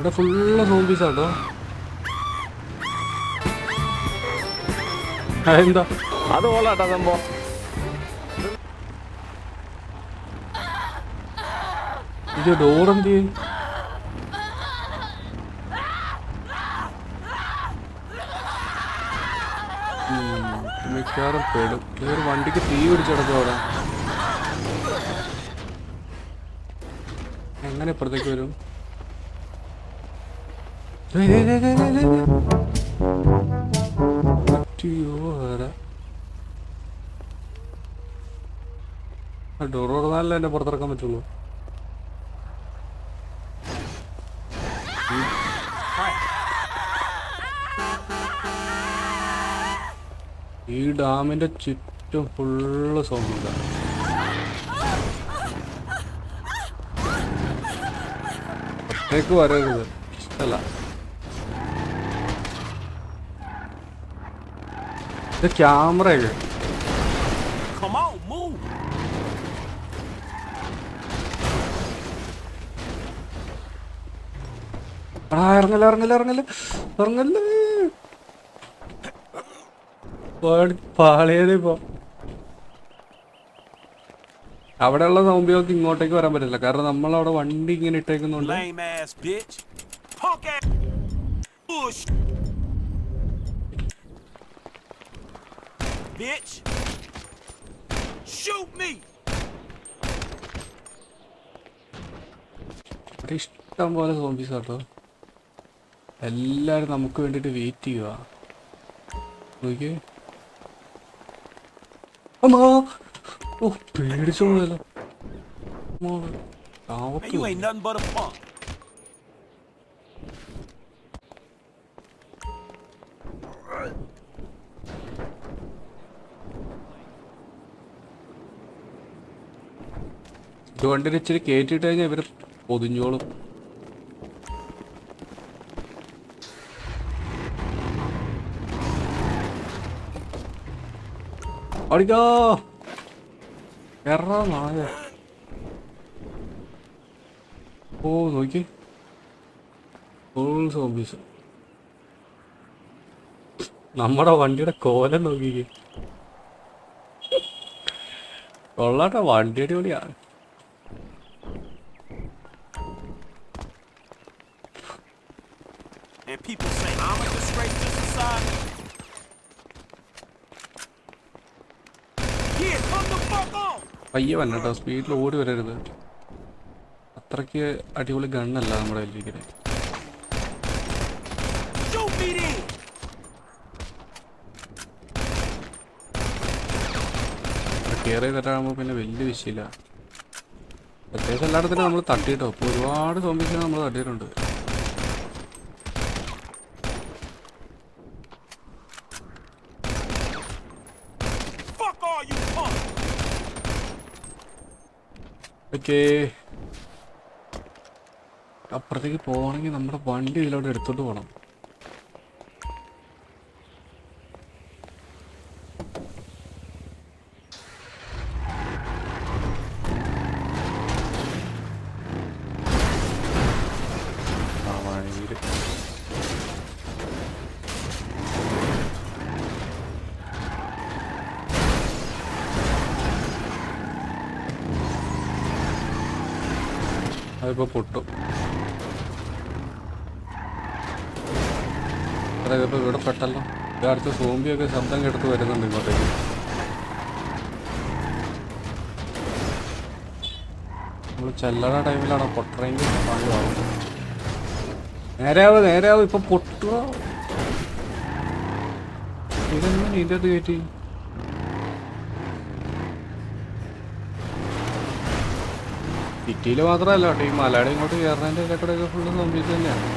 ഇവിടെ full zombies ആട്ടോ. എന്താ അത് ഓളാട്ടാ സംഭവം. ഇത് ഡോറെന്ത് മിക്കവാറും പെടും. ഇതൊരു വണ്ടിക്ക് തീ പിടിച്ചെടുക്കും അവിടെ. എങ്ങനെ ഇപ്പുറത്തേക്ക് വരും? ഡോർ തുറന്നാലല്ലേ എന്നെ പുറത്തിറക്കാൻ പറ്റുള്ളൂ. ഈ ഡാമിന്റെ ചുറ്റും ഫുള്ള് സൗണ്ട്. ഒറ്റയ്ക്ക് വരരുത് ഇഷ്ടല്ല. ഇത് ക്യാമറയൊക്കെ. ആ ഇറങ്ങല്ല ഇറങ്ങല്ല ഇറങ്ങല്ല ഇറങ്ങല്ലേ പാളിയത് ഇപ്പൊ. അവിടെയുള്ള സൗമ്യങ്ങൾക്ക് ഇങ്ങോട്ടേക്ക് വരാൻ പറ്റില്ല. കാരണം നമ്മൾ അവിടെ വണ്ടി ഇങ്ങനെ ഇട്ടേക്കുന്നുണ്ട് bitch. Shoot me. ഇഷ്ടം പോലെ സോംബീസ് കേട്ടോ എല്ലാരും നമുക്ക് വേണ്ടിട്ട് വെയിറ്റ് ചെയ്യുക. നോക്കിയേ. അമ്മാ! ഓ പേടിച്ചു പോയല്ലോ. ചാവത്ത് വണ്ടിയിൽ ഇച്ചിരി കയറ്റിട്ട് കഴിഞ്ഞാൽ ഇവർ പൊതിഞ്ഞോളും. അടിക്കോ. എറാ നായ. ഓ നോക്കി. Full zombies. നമ്മുടെ വണ്ടിയുടെ കോലം നോക്കിക്കേ. കൊള്ളാട്ടോ വണ്ടി അടിപൊളിയാണ് And people say I'm a disgrace to society. പയ്യെ വരണം കേട്ടോ സ്പീഡിൽ ഓടി വരരുത്. അത്രയ്ക്ക് അടിപൊളി ഗണ്ണല്ല നമ്മുടെ കയ്യിലിരിക്കുന്നത്. കയറി തരാകുമ്പോൾ പിന്നെ വലിയ വിഷയമില്ല. പ്രത്യേകിച്ച് എല്ലായിടത്തിനും നമ്മൾ തട്ടിയിട്ടോ ഇപ്പോൾ ഒരുപാട് സോംബീസിനെ നമ്മൾ തട്ടിയിട്ടുണ്ട്. ഓക്കേ. അപ്പുറത്തേക്ക് പോകണമെങ്കിൽ നമ്മുടെ വണ്ടി ഇതിലോട്ട് എടുത്തോണ്ട് പോകണം അതിപ്പോ പൊട്ടും. അതൊക്കെ ഇതിപ്പോ ഇവിടെ പെട്ടല്ലോ. അടുത്ത് സോംബിയൊക്കെ ശബ്ദം കെടുത്ത് വരുന്നുണ്ട് ഇങ്ങോട്ടേക്ക്. നമ്മൾ ചെല്ലണ ടൈമിലാണ് പൊട്ടറെങ്കിൽ പണിയാവും നേരെയാവും നേരെയാവും ഇപ്പൊ പൊട്ടുക ഇതെങ്ങനെ ഇതിന്റെ കയറ്റി സിറ്റിയിൽ മാത്രമല്ല കേട്ടോ ഈ മലയുടെ ഇങ്ങോട്ട് കയറുന്നതിന്റെ ഇടയ്ക്കൂടെ ഫുള്ള് സോംബീസ് തന്നെയാണ്.